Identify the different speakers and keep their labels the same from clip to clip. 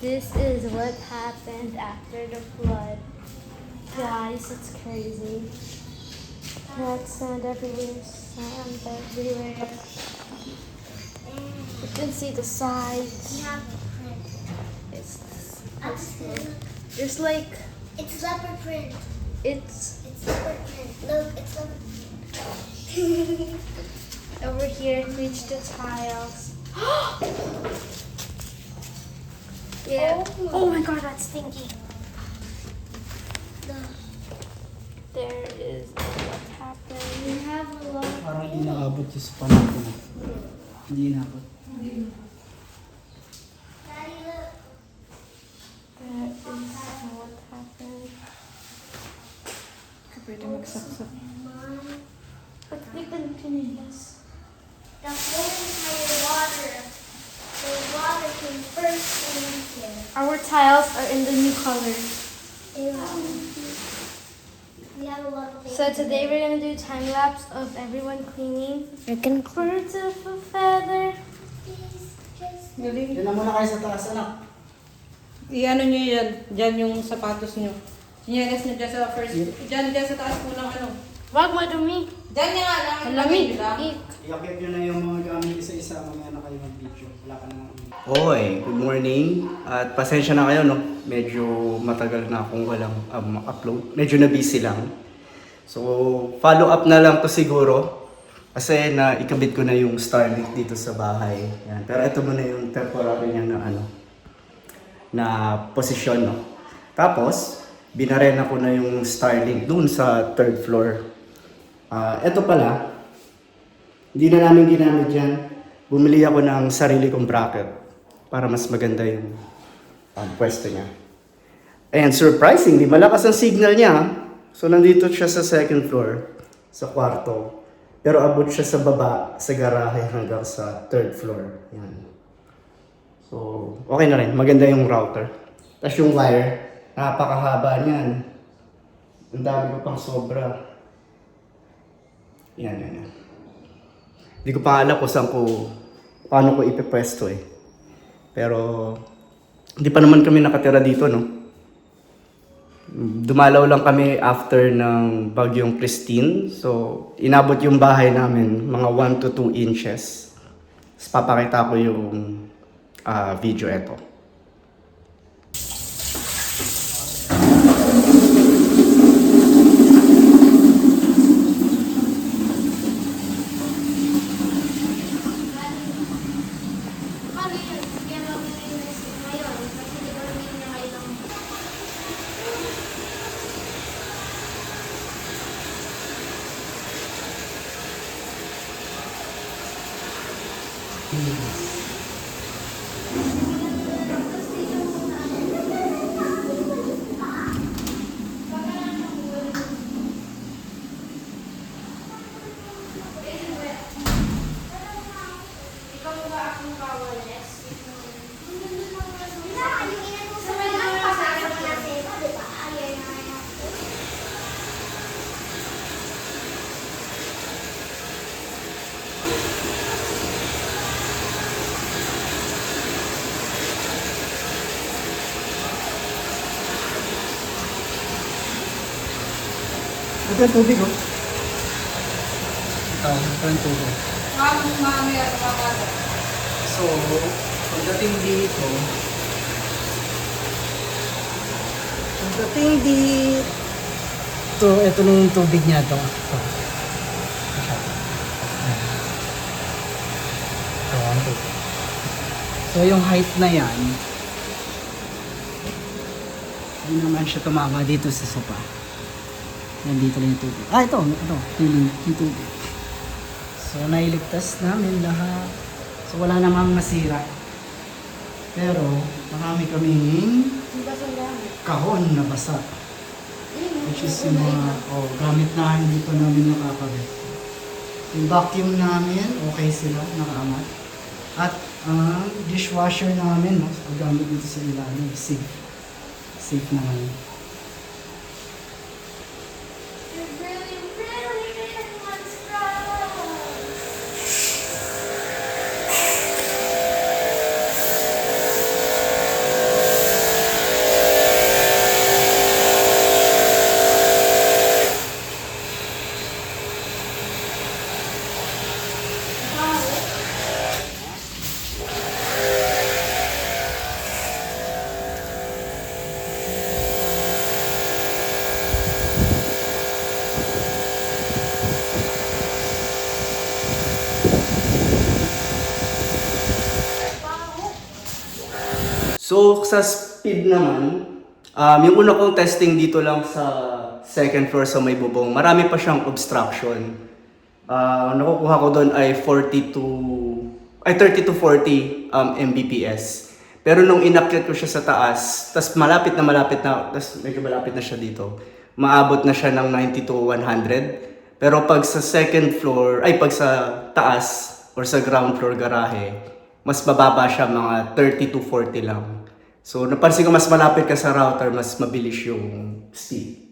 Speaker 1: This is what happened after the flood. Guys, it's crazy. Red sand everywhere, sand everywhere. You can see the sides. It's, it's there's like
Speaker 2: It's leopard print.
Speaker 1: it's
Speaker 2: It's leopard print. Look, it's leopard
Speaker 1: over here. Reach the tiles. yeah.
Speaker 2: Oh.
Speaker 1: Oh my god, that's stinky.
Speaker 2: The,
Speaker 1: There is what happened.
Speaker 2: we have a lot.
Speaker 3: Parang inaabot yung sa panahon ko. Hindi inaabot.
Speaker 1: That is what happened.
Speaker 3: Pwede magsaksak.
Speaker 2: First in here.
Speaker 1: Our tiles are in the new color.
Speaker 2: We have a lot of things.
Speaker 1: So today we're gonna do time lapse of everyone cleaning.
Speaker 2: we can
Speaker 1: Birds of a feather.
Speaker 2: please just
Speaker 3: Yan na muna kayo sa taas, anak.
Speaker 4: I-ano nyo yan. Diyan yung sapatos nyo. Sinyagas nyo dyan sa first. Diyan, dyan sa taas po ng ano.
Speaker 1: Wag mo dumi.
Speaker 4: Diyan nga lang.
Speaker 1: Malamig.
Speaker 4: nyo lang.
Speaker 1: Ik.
Speaker 3: Iakit nyo na yung mga gamit isa-isa. Mamaya na kayo mag-video. Wala ka na
Speaker 5: Hoy, good morning. At pasensya na kayo, no? Medyo matagal na akong walang um, upload. Medyo na busy lang. So, follow up na lang to siguro. Kasi na ikabit ko na yung Starlink dito sa bahay. Yan. Pero ito muna yung temporary niya na ano, na posisyon, no? Tapos, binarena ko na yung Starlink dun sa third floor. Ah, ito pala, hindi na namin ginamit yan. Bumili ako ng sarili kong bracket para mas maganda yung um, pwesto niya. And surprisingly, malakas ang signal niya. So nandito siya sa second floor, sa kwarto. Pero abot siya sa baba, sa garahe hanggang sa third floor. Yan. So, okay na rin. Maganda yung router. Tapos yung wire, napakahaba niyan. Ang dami ko pang sobra. Yan, yan, yan. Hindi ko pa alam kung saan ko, paano ko ipipwesto eh. Pero, hindi pa naman kami nakatira dito, no? Dumalaw lang kami after ng bagyong Christine. So, inabot yung bahay namin mga 1 to 2 inches. Tapos papakita ko yung ah, video eto.
Speaker 2: Paano yun? Kaya lang nilinis ngayon. Kasi di ba hindi na ngayon.
Speaker 1: Ikaw ba akong kawalis?
Speaker 2: Wala, yung inutusan mo lang, pasasok na sa iba, di ba? Ayaw na nga.
Speaker 3: Ito yung tubig, oh. Ito, ito yung tubig.
Speaker 4: Paano mamaya sa kakata?
Speaker 3: So, pagdating dito, pagdating dito, ito na yung tubig niya ito. Ito. Ito ang tubig. So, yung height na yan, hindi naman siya tumama dito sa sopa. Yan, dito lang yung tubig. Ah, ito, ito, yung, yung tubig. So, nailigtas namin lahat. So, wala namang masira. Pero, marami kaming kahon na basa. Which is yung mga oh, gamit na hindi pa namin nakakabit. Yung vacuum namin, okay sila, nakaangat. At ang dishwasher namin, no, gamit dito sa ilalim, safe. Safe naman.
Speaker 5: So, sa speed naman, um, yung una kong testing dito lang sa second floor sa may bubong, marami pa siyang obstruction. Ah, nakukuha ko doon ay 40 to ay 30 to 40 um, Mbps. Pero nung inakyat ko siya sa taas, tas malapit na malapit na, tas medyo malapit na siya dito, maabot na siya ng 90 to 100. Pero pag sa second floor, ay pag sa taas or sa ground floor garahe, mas bababa siya mga 30 to 40 lang. So napansin ko mas malapit ka sa router, mas mabilis yung speed.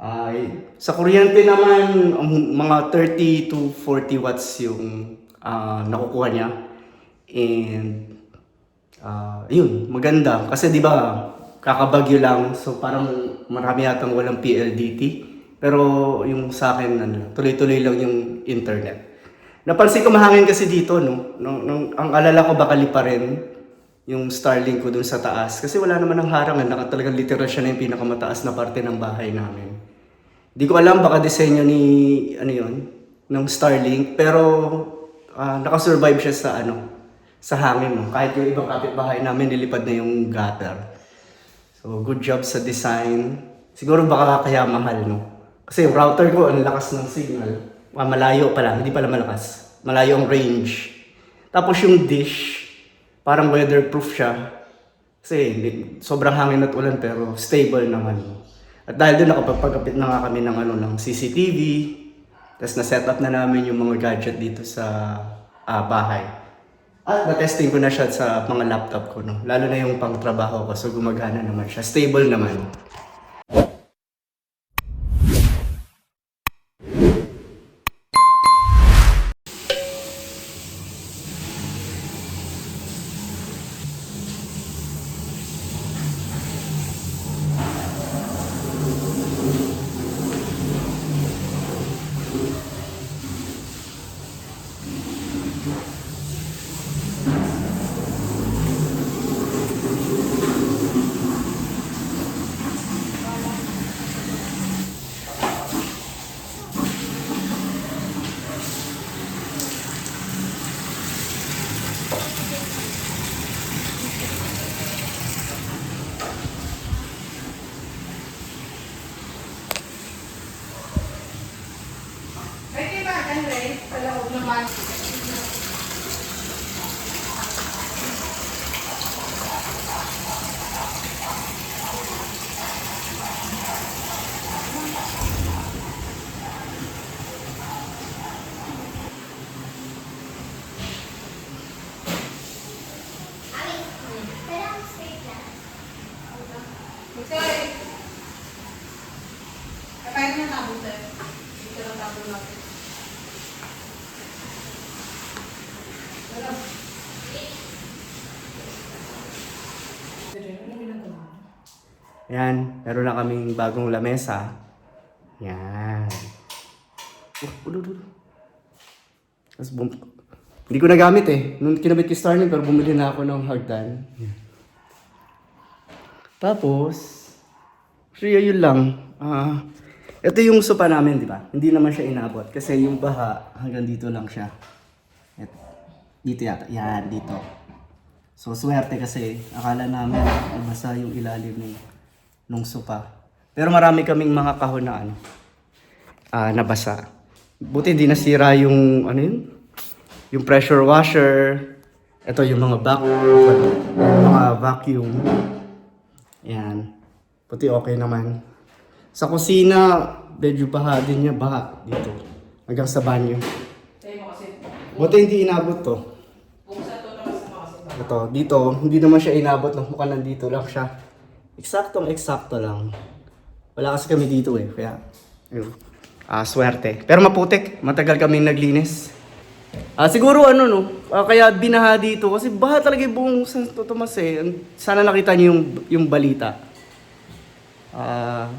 Speaker 5: Ay, sa kuryente naman, mga 30 to 40 watts yung ah, nakukuha niya. And, ah, yun, maganda. Kasi di ba, kakabagyo lang, so parang marami yatang walang PLDT. Pero yung sa akin, ano, tuloy-tuloy lang yung internet. Napansin ko mahangin kasi dito, no? Nung, nung, ang alala ko baka lipa rin yung Starlink ko dun sa taas. Kasi wala naman ng harangan. Naka talagang literal siya na yung pinakamataas na parte ng bahay namin. Di ko alam baka disenyo ni ano yun, ng Starlink, pero ah, nakasurvive siya sa ano, sa hangin no. Kahit yung ibang kapitbahay namin nilipad na yung gutter. So good job sa design. Siguro baka kaya mahal no. Kasi yung router ko ang lakas ng signal. Ah, malayo pala, hindi pala malakas. Malayo ang range. Tapos yung dish, parang weatherproof siya. Kasi hindi, sobrang hangin at ulan pero stable naman. At dahil doon nakapagpagkapit na nga kami ng ano ng CCTV, tapos na-set up na namin yung mga gadget dito sa ah, bahay. At na-testing ko na siya sa mga laptop ko, no? lalo na yung pang trabaho ko, so gumagana naman siya. Stable naman.
Speaker 4: May kaibagan, Ray, sa loob naman.
Speaker 2: Pero ang straight lang.
Speaker 4: Sorry. Kakain na tabo, sir. Dito lang tabo natin. Wala.
Speaker 5: Yan, meron na kaming bagong lamesa. Yan. Oh, ulo, ulo. Tapos bum- Hindi ko nagamit eh. Nung kinabit ko Starlink, pero bumili na ako ng hagdan. Yan. Tapos, siya yun lang. Ah, ito yung sopa namin, di ba? Hindi naman siya inabot. Kasi yung baha, hanggang dito lang siya. Et, dito yata. Yan, dito. So, swerte kasi akala namin nabasa yung ilalim ng nung sopa. Pero marami kaming mga kahon na ano, ah, nabasa. Buti hindi nasira yung, ano yun? Yung pressure washer. Ito yung mga vac mga vacuum. Yan. Puti okay naman. Sa kusina, medyo baha din niya, baha dito. Hanggang sa banyo.
Speaker 4: Tayo mo kasi.
Speaker 5: Buti hindi inabot to.
Speaker 4: Buksan to naman sa mga kasi.
Speaker 5: Ito, dito, hindi naman siya inabot ng mukhang nandito lang siya. Eksaktong eksakto lang. Wala kasi kami dito eh, kaya, yun. Ah, swerte. Pero maputik, matagal kaming naglinis. Ah, siguro ano no, ah, kaya binaha dito kasi baha talaga yung buong Santo Tomas eh. Sana nakita niyo yung, yung balita. Ah,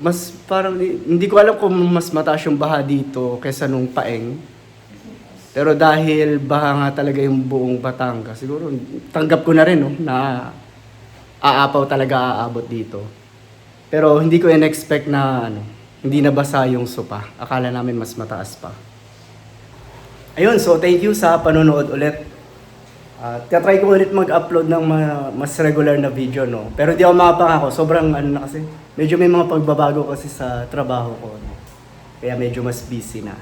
Speaker 5: mas parang, hindi ko alam kung mas mataas yung baha dito kaysa nung paeng. Pero dahil baha nga talaga yung buong Batangas, siguro tanggap ko na rin no, na aapaw talaga aabot dito. Pero hindi ko in-expect na ano, hindi nabasa yung sopa. Akala namin mas mataas pa. Ayun, so thank you sa panonood ulit. At try ko ulit mag-upload ng ma- mas regular na video, no? Pero di ako makapangako. Sobrang ano na kasi. Medyo may mga pagbabago kasi sa trabaho ko, no? Kaya medyo mas busy na.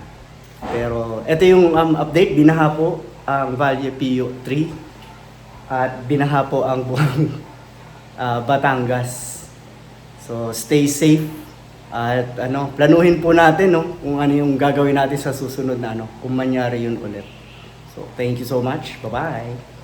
Speaker 5: Pero ito yung um, update. Binaha po ang Valle Pio 3 at binaha po ang buong ah, Batangas. So stay safe at ano, planuhin po natin no kung ano yung gagawin natin sa susunod na ano, kung mangyari yun ulit. So thank you so much. Bye-bye.